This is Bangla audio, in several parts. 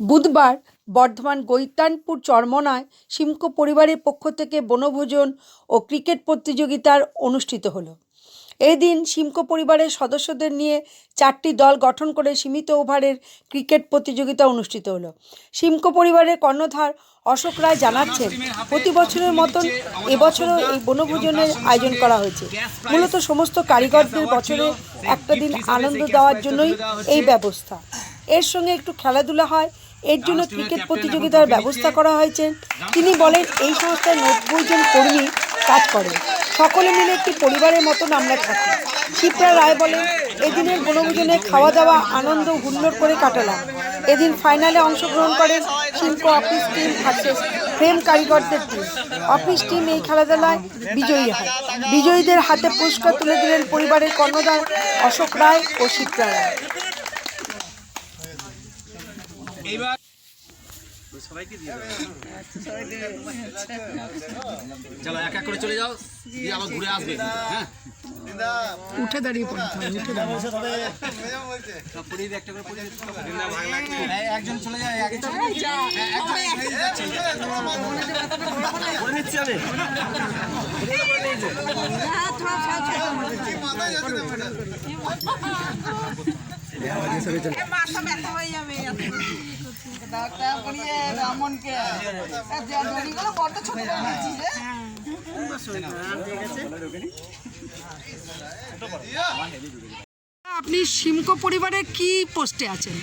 বুধবার বর্ধমান গৈতানপুর চরমনায় সিমকো পরিবারের পক্ষ থেকে বনভোজন ও ক্রিকেট প্রতিযোগিতার অনুষ্ঠিত হলো। এই দিন সিমকো পরিবারের সদস্যদের নিয়ে চারটি দল গঠন করে সীমিত ওভারের ক্রিকেট প্রতিযোগিতা অনুষ্ঠিত হলো। সিমকো পরিবারের কর্ণধার অশোক রায় জানাচ্ছেন, প্রতি বছরের মতন এবছরও এই বনভোজনের আয়োজন করা হয়েছে। মূলত সমস্ত কারিগরদের বছরে একটা দিন আনন্দ দেওয়ার জন্যই এই ব্যবস্থা। এর সঙ্গে একটু খেলাধুলা হয় এর জন্য ক্রিকেট প্রতিযোগিতার ব্যবস্থা করা হয়েছে। তিনি বলেন এই সংস্থায় নব্বই জন কর্মী কাজ করে। সকলে মিলে একটি পরিবারের মতন আমরা থাকি। শিপ্রা রায় বলেন এদিনের বনভোজনে খাওয়া দাওয়া আনন্দ হুল্লোড় করে কাটালাম। এদিন ফাইনালে অংশগ্রহণ করেন শিল্প অফিস টিম ভার্সেস ফ্রেম কারিগরদের টিম অফিস টিম এই খেলাধুলায় বিজয়ী হয়। বিজয়ীদের হাতে পুরস্কার তুলে দিলেন পরিবারের কর্ণধার অশোক রায় ও শিপ্রা রায়। এইবার চলো এক এক করে চলে যাও দিয়ে আবার ঘুরে আসবে। হ্যাঁ? উঠে দাঁড়িয়ে। একজন চলে যায় একজন করে আপনি সিমকো পরিবারের কি পোস্টে আছেন?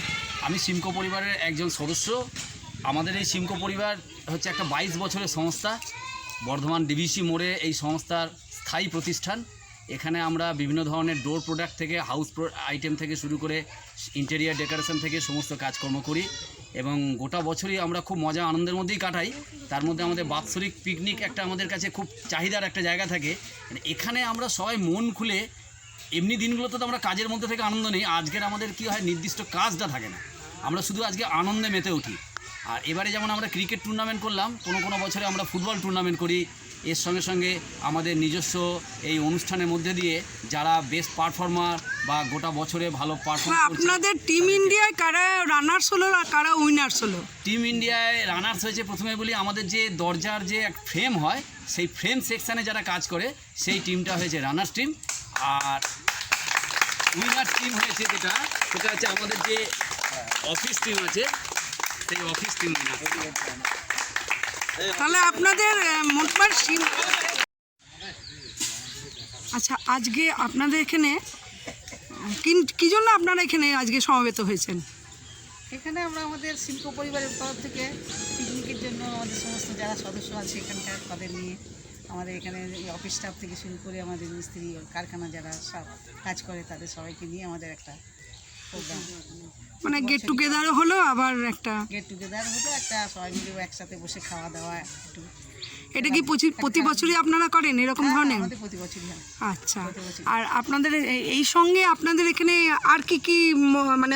আমি সিমকো পরিবারের একজন সদস্য। আমাদের এই সিমকো পরিবার হচ্ছে একটা বাইশ বছরের সংস্থা, বর্ধমান ডিভিসি মোড়ে এই সংস্থার স্থায়ী প্রতিষ্ঠান। এখানে আমরা বিভিন্ন ধরনের ডোর প্রোডাক্ট থেকে হাউস আইটেম থেকে শুরু করে ইন্টেরিয়ার ডেকোরেশন থেকে সমস্ত কাজকর্ম করি এবং গোটা বছরই আমরা খুব মজা আনন্দের মধ্যেই কাটাই। তার মধ্যে আমাদের বাৎসরিক পিকনিক একটা আমাদের কাছে খুব চাহিদার একটা জায়গা থাকে। মানে এখানে আমরা সবাই মন খুলে, এমনি দিনগুলোতে তো আমরা কাজের মধ্যে থেকে আনন্দ নেই, আজকের আমাদের কি হয়, নির্দিষ্ট কাজটা থাকে না। আমরা শুধু আজকে আনন্দে মেতে উঠি। আর এবারে যেমন আমরা ক্রিকেট টুর্নামেন্ট করলাম, কোনো কোনো বছরে আমরা ফুটবল টুর্নামেন্ট করি এর সঙ্গে সঙ্গে আমাদের নিজস্ব এই অনুষ্ঠানের মধ্যে দিয়ে যারা বেস্ট পারফর্মার বা গোটা বছরে ভালো পারফর্ম আপনাদের টিম ইন্ডিয়ায় কারা রানার্স হলো আর কারা উইনার্স হলো? টিম ইন্ডিয়ায় রানার্স হয়েছে প্রথমে বলি আমাদের যে দরজার যে এক ফ্রেম হয় সেই ফ্রেম সেকশানে যারা কাজ করে সেই টিমটা হয়েছে রানার্স টিম আর উইনার টিম হয়েছে যেটা সেটা হচ্ছে আমাদের যে অফিস টিম আছে সেই অফিস টিম তাহলে আপনাদের মোটমাট সিম আচ্ছা আজকে আপনাদের এখানে, কি- জন্য আপনারা এখানে আজকে সমাবেত হয়েছেন? এখানে আমরা আমাদের শিল্প পরিবারের তরফ থেকে পিকনিকের জন্য আমাদের সমস্ত যারা সদস্য আছে এখানকার, তাদের নিয়ে আমাদের এখানে অফিস স্টাফ থেকে শুরু করে আমাদের মিস্ত্রি, কারখানা যারা সব কাজ করে, তাদের সবাইকে নিয়ে আমাদের একটা মানে গেট টুগেদারও হলো আবার একটা গেট টুগেদার হলো একটা সবাই মিলে একসাথে বসে খাওয়া দাওয়া একটু এটা কি প্রতি- বছরই আপনারা করেন এরকম হ্যাঁ, ধরনের? আচ্ছা আর আপনাদের এই সঙ্গে আপনাদের এখানে আর কি কি মানে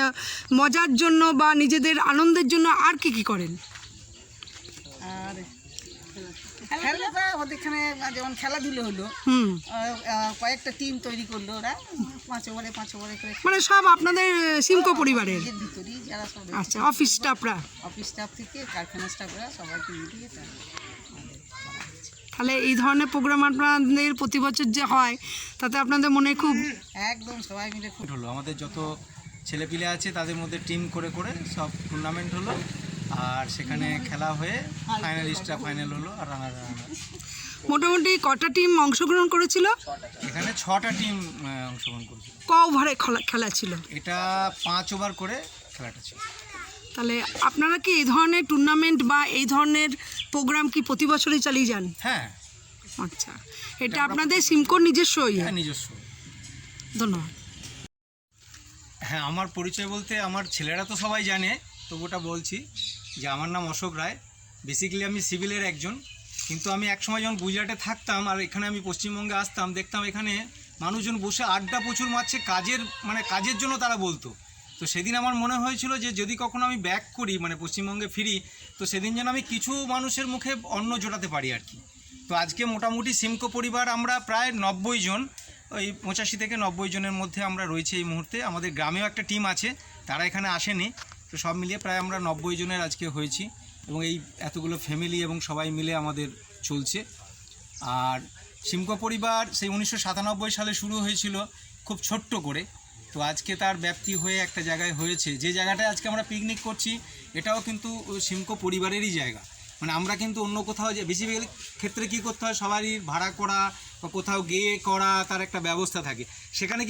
মজার জন্য বা নিজেদের আনন্দের জন্য আর কি কি করেন? আর খেলাটা আমাদের এখানে যেমন খেলাধুলো হলো কয়েকটা টিম তৈরি করল ওরা পাঁচ ওভারে পাঁচ ওভারে করে। মানে সব আপনাদের সিমকো পরিবারের? ভিতরেই যারা সব আচ্ছা অফিস স্টাফরা অফিস স্টাফ থেকে কারখানা স্টাফরা সবাইকে মিলিয়ে। তাহলে এই ধরনের প্রোগ্রাম আপনাদের প্রতি বছর যে হয় তাতে আপনাদের মনে খুব একদম সবাই মিলে খুব হলো আমাদের যত ছেলেপিলে আছে তাদের মধ্যে টিম করে করে সব টুর্নামেন্ট হলো। আর সেখানে খেলা হয়ে ফাইনালিস্টরা ফাইনাল হলো আর রানার মোটামুটি কটা টিম অংশগ্রহণ করেছিল? এখানে ছটা টিম অংশগ্রহণ করেছে ক ওভারে খেলা- খেলা ছিল? এটা পাঁচ ওভার করে খেলাটা ছিল। তাহলে আপনারা কি এই ধরনের টুর্নামেন্ট বা এই ধরনের প্রোগ্রাম কি প্রতি বছরই চালিয়ে যান? হ্যাঁ। আচ্ছা। এটা আপনাদের সিমকোর নিজস্বই? হ্যাঁ নিজস্ব। ধন্যবাদ। হ্যাঁ আমার পরিচয় বলতে আমার ছেলেরা তো সবাই জানে তবু ওটা বলছি। যে আমার নাম অশোক রায়। বেসিক্যালি আমি সিভিলের একজন। কিন্তু আমি একসময় যখন গুজরাটে থাকতাম আর এখানে আমি পশ্চিমবঙ্গে আসতাম, দেখতাম এখানে মানুষজন বসে আড্ডা প্রচুর মারছে, কাজের মানে কাজের জন্য তারা বলতো। তো সেদিন আমার মনে হয়েছিল যে যদি কখনো আমি ব্যাক করি মানে পশ্চিমবঙ্গে ফিরি, তো সেদিন যেন আমি কিছু মানুষের মুখে অন্ন জোটাতে পারি আর কি। তো আজকে মোটামুটি সিমকো পরিবার আমরা প্রায় নব্বই জন, ওই পঁচাশি থেকে নব্বই জনের মধ্যে আমরা রয়েছি এই মুহূর্তে। আমাদের গ্রামেও একটা টিম আছে, তারা এখানে আসেনি। তো সব মিলিয়ে প্রায় আমরা নব্বই জনের আজকে হয়েছি এবং এই এতগুলো ফ্যামিলি এবং সবাই মিলে আমাদের চলছে। আর সিমকো পরিবার সেই উনিশশো সাতানব্বই সালে শুরু হয়েছিল খুব ছোট্ট করে। তো আজকে তার ব্যাপ্তি হয়ে একটা জায়গায় হয়েছে। যে জায়গাটায় আজকে আমরা পিকনিক করছি, এটাও কিন্তু সিমকো পরিবারেরই জায়গা। মানে আমরা কিন্তু অন্য কোথাও যে, বেশিরভাগ ক্ষেত্রে কী করতে হয়, সবারই ভাড়া করা বা কোথাও গিয়ে করা তার একটা ব্যবস্থা থাকে। সেখানে